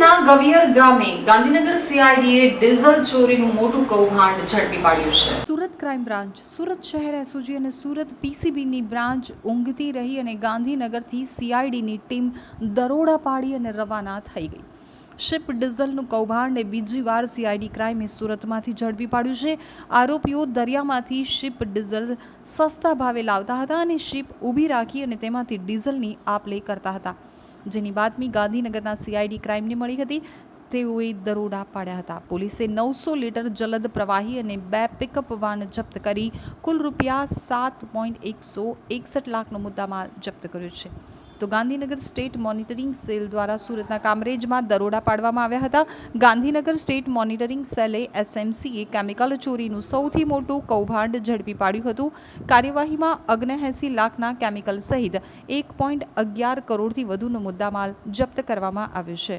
ગવિયર ગામે ગાંધીનગર સીઆઈડીએ ડીઝલ ચોરીનું મોટું કૌભાંડ ઝડપી પાડ્યું છે. સુરત ક્રાઇમ બ્રાન્ચ, સુરત શહેર એસઓજી અને સુરત પીસીબીની બ્રાન્ચ ઊંઘતી રહી અને ગાંધીનગરથી સીઆઈડીની ટીમ દરોડા પાડી અને રવાના થઈ ગઈ. શિપ ડીઝલનું કૌભાંડ એ બીજી વાર સીઆઈડી ક્રાઇમે સુરતમાંથી ઝડપી પાડ્યું છે. આરોપીઓ દરિયામાંથી શિપ ડીઝલ સસ્તા ભાવે લાવતા હતા અને શિપ ઊભી રાખી અને તેમાંથી ડીઝલની આપ લે કરતા હતા. જેની બાતમી ગાંધીનગરના સીઆઈડી ક્રાઇમને મળી હતી. તેઓએ દરોડા પાડ્યા હતા. પોલીસે નવસો લીટર જલદ પ્રવાહી અને બે પિકઅપ વાન જપ્ત કરી, કુલ રૂપિયા સાત પોઈન્ટ એકસો એકસઠ લાખનો મુદ્દામાલ જપ્ત કર્યો છે. તો ગાંધીનગર સ્ટેટ મોનિટરિંગ સેલ દ્વારા સુરતના કામરેજમાં દરોડા પાડવામાં આવ્યા હતા. ગાંધીનગર સ્ટેટ મોનિટરિંગ સેલે એસએમસીએ કેમિકલ ચોરીનું સૌથી મોટું કૌભાંડ ઝડપી પાડ્યું હતું. કાર્યવાહીમાં અગ્નેએંસી લાખના કેમિકલ સહિત એક પોઈન્ટ અગિયાર કરોડથી વધુનો મુદ્દામાલ જપ્ત કરવામાં આવ્યો છે.